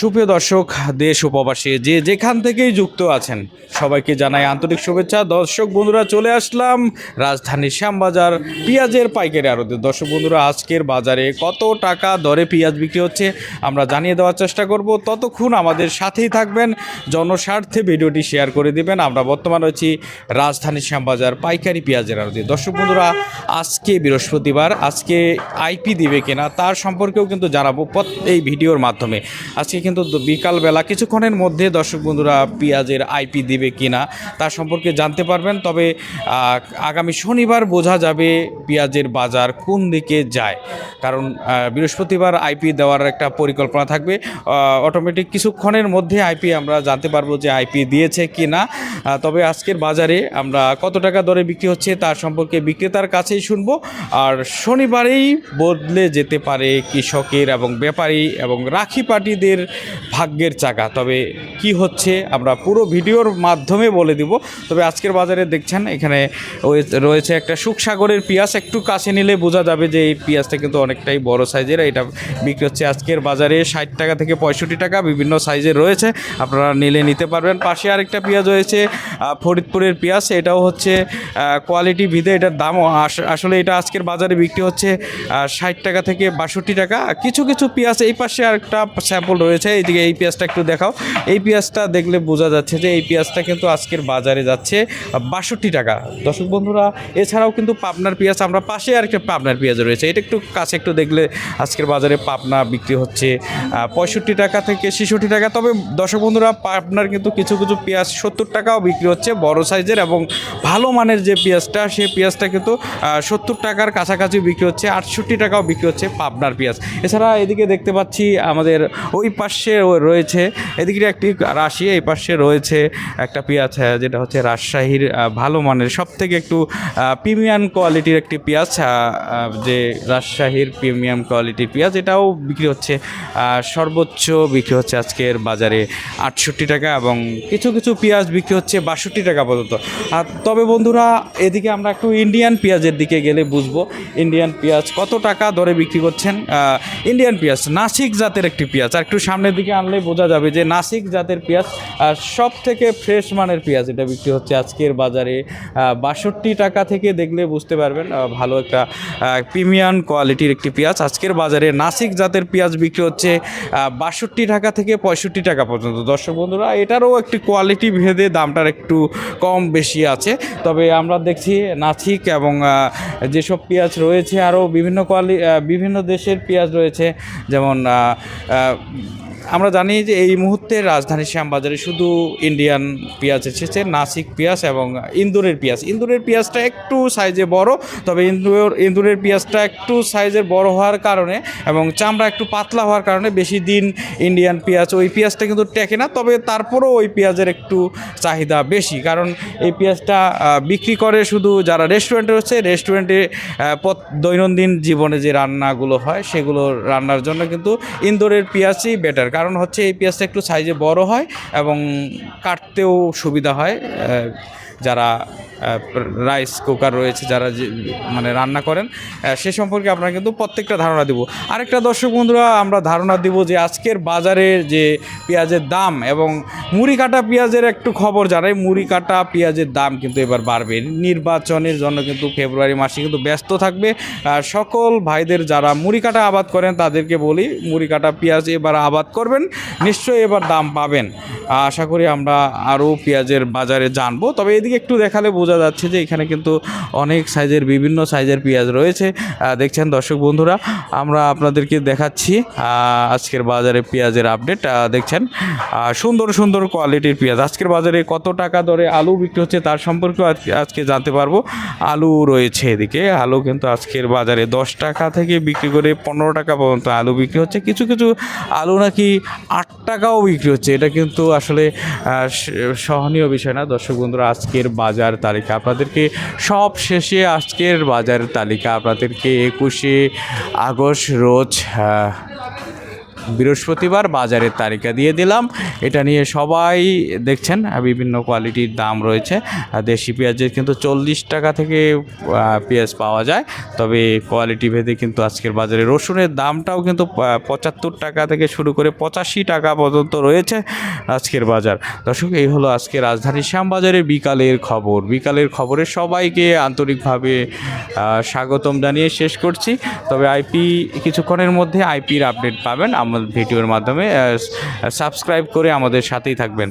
সুপ্রিয় দর্শক, দেশ উপবাসী, যে যেখান থেকেই যুক্ত আছেন, সবাইকে জানাই আন্তরিক শুভেচ্ছা। দর্শক বন্ধুরা, চলে আসলাম রাজধানীর শ্যামবাজার পেঁয়াজের পাইকারি আড়তে। দর্শক বন্ধুরা, আজকের বাজারে কত টাকা দরে পেঁয়াজ বিক্রি হচ্ছে, আমরা জানিয়ে দেওয়ার চেষ্টা করব। ততক্ষণ আমাদের সাথেই থাকবেন, জনস্বার্থে ভিডিওটি শেয়ার করে দিবেন। আমরা বর্তমান রয়েছি রাজধানীর শ্যামবাজার পাইকারি পেঁয়াজের আড়তে। দর্শক বন্ধুরা, আজকে বৃহস্পতিবার, আজকে আইপি দিবে কিনা, তার সম্পর্কেও কিন্তু জানাব এই ভিডিওর মাধ্যমে। আজকে কিন্তু বিকালবেলা কিছুক্ষণের মধ্যে দর্শক বন্ধুরা পেঁয়াজের আইপি দিবে কিনা তার সম্পর্কে জানতে পারবেন। তবে আগামী শনিবার বোঝা যাবে পেঁয়াজের বাজার কোন দিকে যায়। কারণ বৃহস্পতিবার আইপি দেওয়ার একটা পরিকল্পনা থাকবে। অটোমেটিক কিছুক্ষণের মধ্যে আইপি আমরা জানতে পারব যে আইপি দিয়েছে কি না তবে আজকের বাজারে আমরা কত টাকা দরে বিক্রি হচ্ছে তার সম্পর্কে বিক্রেতার কাছেই শুনব। আর শনিবারেই বদলে যেতে পারে কৃষকের এবং ব্যাপারী এবং রাখি পার্টিদের ভাগ্যের চাকা। তবে কি হচ্ছে আমরা পুরো ভিডিওর মাধ্যমে বলে দিব। তবে আজকের বাজারে দেখছেন, এখানে রয়েছে একটা সুখসাগরের পেঁয়াজ। একটু কাছে নিলে বোঝা যাবে যে এই পেঁয়াজটা কিন্তু অনেকটাই বড় সাইজের। এটা বিক্রি হচ্ছে আজকের বাজারে ষাট টাকা থেকে পঁয়ষট্টি টাকা। বিভিন্ন সাইজের রয়েছে, আপনারা নিলে নিতে পারবেন। পাশে আরেকটা পেঁয়াজ রয়েছে ফরিদপুরের পেঁয়াজ। এটাও হচ্ছে কোয়ালিটি ভিদে এটার আস- আসলে এটা আজকের বাজারে বিক্রি হচ্ছে ষাট টাকা থেকে বাষট্টি টাকা। কিছু কিছু পেঁয়াজ এই পাশে আরেকটা স্যাম্পল রয়েছে। এইদিকে এই পেঁয়াজটা একটু দেখাও। এই পেঁয়াজটা দেখলে বোঝা যাচ্ছে যে এই পেঁয়াজটা কিন্তু আজকের বাজারে যাচ্ছে বাষট্টি টাকা। দর্শক বন্ধুরা, এছাড়াও কিন্তু পাবনার পেঁয়াজ আমরা পাশে আরেকটা পাবনার পেঁয়াজ রয়েছে। এটা একটু কাছে একটু দেখলে আজকের বাজারে পাবনা বিক্রি হচ্ছে পঁয়ষট্টি টাকা থেকে ছেষট্টি টাকা। তবে দর্শক বন্ধুরা, পাবনার কিন্তু কিছু কিছু পেঁয়াজ সত্তর টাকাও বিক্রি হচ্ছে বড় সাইজের এবং ভালো মানের যে পেঁয়াজটা, সেই পেঁয়াজটা কিন্তু সত্তর টাকার কাছাকাছি বিক্রি হচ্ছে, আটষট্টি টাকাও বিক্রি হচ্ছে পাবনার পেঁয়াজ। এছাড়া এদিকে দেখতে পাচ্ছি আমাদের ওই পাশে রয়েছে এদিকে একটি রাশি এই পাশে রয়েছে একটা পেঁয়াজ হ্যাঁ, যেটা হচ্ছে রাজশাহীর ভালো মানের সব থেকে একটু প্রিমিয়াম কোয়ালিটির একটি পেঁয়াজ যে রাজশাহীর প্রিমিয়াম কোয়ালিটির পেঁয়াজ এটাও বিক্রি হচ্ছে সর্বোচ্চ বিক্রি হচ্ছে আজকের বাজারে আটষট্টি টাকা এবং কিছু কিছু পেঁয়াজ বিক্রি হচ্ছে বাষট্টি টাকা পর্যন্ত। আর তবে বন্ধুরা এদিকে আমরা একটু ইন্ডিয়ান পেঁয়াজের দিকে গেলে বুঝব ইন্ডিয়ান পেঁয়াজ কত টাকা দরে বিক্রি করছেন ইন্ডিয়ান পেঁয়াজ নাসিক জাতের একটি পেঁয়াজ আর একটু সামনের দিকে আনলে বোঝা যাবে যে নাসিক জাতের পেঁয়াজ সব থেকে ফ্রেশ মানের পেঁয়াজ এটা বিক্রি হচ্ছে আজকের বাজারে। বাষট্টি টাকা থেকে দেখলে বুঝতে পারবেন ভালো একটা প্রিমিয়াম কোয়ালিটির একটি পেঁয়াজ। আজকের বাজারে নাসিক জাতের পেঁয়াজ বিক্রি হচ্ছে বাষট্টি টাকা থেকে পঁয়ষট্টি টাকা পর্যন্ত। দর্শক বন্ধুরা, এটারও একটি কোয়ালিটি ভেদে দামটার একটু কম বেশি আছে। তবে আমরা দেখছি নাসিক এবং যেসব পেঁয়াজ রয়েছে, আরও বিভিন্ন কোয়ালি বিভিন্ন দেশের পেঁয়াজ রয়েছে। যেমন you. আমরা জানি যে এই মুহূর্তে রাজধানী শ্যামবাজারে শুধু ইন্ডিয়ান পেঁয়াজ এসেছে, নাসিক পেঁয়াজ এবং ইন্দুরের পেঁয়াজ। ইন্দুরের পেঁয়াজটা একটু সাইজে বড়, তবে ইন্দুর, ইন্দুরের পেঁয়াজটা একটু সাইজের বড় হওয়ার কারণে এবং চামড়া একটু পাতলা হওয়ার কারণে বেশি দিন ইন্ডিয়ান পেঁয়াজ, ওই পেঁয়াজটা কিন্তু টেকে না, তবে তারপরেও ওই পেঁয়াজের একটু চাহিদা বেশি। কারণ এই পেঁয়াজটা বিক্রি করে শুধু যারা রেস্টুরেন্টে হচ্ছে রেস্টুরেন্টে দৈনন্দিন জীবনে যে রান্নাগুলো হয়, সেগুলো রান্নার জন্য কিন্তু ইন্দোরের পেঁয়াজই বেটার কারণ হচ্ছে এই পেঁয়াজটা একটু সাইজে বড় হয় এবং কাটতেও সুবিধা হয় যারা রাইস কুকার রয়েছে, যারা মানে রান্না করেন সে সম্পর্কে আপনারা কিন্তু প্রত্যেকটা ধারণা দিব। আরেকটা দর্শক বন্ধুরা, আমরা ধারণা দিব যে আজকের বাজারে যে পেঁয়াজের দাম এবং মুড়ি কাটা পেঁয়াজের একটু খবর জানাই। মুড়ি কাটা পেঁয়াজের দাম কিন্তু এবার বাড়বে। নির্বাচনের জন্য কিন্তু ফেব্রুয়ারি মাসে কিন্তু ব্যস্ত থাকবে। সকল ভাইদের যারা মুড়ি কাটা আবাদ করেন, তাদেরকে বলি, মুড়ি কাটা পেঁয়াজ এবার আবাদ করবেন, নিশ্চয়ই এবার দাম পাবেন। আশা করি আমরা আরও পেঁয়াজের বাজারে জানব। তবে এদিকে একটু দেখালে বোঝা যাচ্ছে যে এখানে কিন্তু অনেক সাইজের, বিভিন্ন সাইজের পেঁয়াজ রয়েছে। দেখছেন দর্শক বন্ধুরা, আমরা আপনাদেরকে দেখাচ্ছি আজকের বাজারে পেঁয়াজের আপডেট দেখছেন সুন্দর সুন্দর কোয়ালিটির পেঁয়াজ। আজকের বাজারে কত টাকা দরে আলু বিক্রি হচ্ছে তার সম্পর্কে আজকে আজকে জানতে পারব। আলু রয়েছে এদিকে, আলু কিন্তু আজকের বাজারে দশ টাকা থেকে বিক্রি করে পনেরো টাকা পর্যন্ত আলু বিক্রি হচ্ছে। কিছু কিছু আলু নাকি আট টাকাও বিক্রি হচ্ছে। এটা কিন্তু আসলে সহনীয় বিষয় না। দর্শক বন্ধুরা আজকের বাজার তালিকা। আপনাদেরকে সব শেষে আজকের বাজার তালিকা। আপনাদেরকে একুশে আগস্ট রোজ বৃহস্পতিবার বাজারের তালিকা দিয়ে দিলাম। এটা নিয়ে সবাই দেখছেন বিভিন্ন কোয়ালিটির দাম রয়েছে। দেশি পেঁয়াজের কিন্তু চল্লিশ টাকা থেকে পেঁয়াজ পাওয়া যায়। তবে কোয়ালিটি ভেদে কিন্তু আজকের বাজারে রসুনের দামটাও কিন্তু পঁচাত্তর টাকা থেকে শুরু করে পঁচাশি টাকা পর্যন্ত রয়েছে আজকের বাজার। দর্শক, এই হলো আজকে রাজধানীর শ্যামবাজারের বিকালের খবর। বিকালের খবরে সবাইকে আন্তরিকভাবে স্বাগতম জানিয়ে শেষ করছি। তবে আইপি, কিছুক্ষণের মধ্যে আইপির আপডেট পাবেন। আমাদের ভিডিওর মাধ্যমে সাবস্ক্রাইব করে আমাদের সাথেই থাকবেন।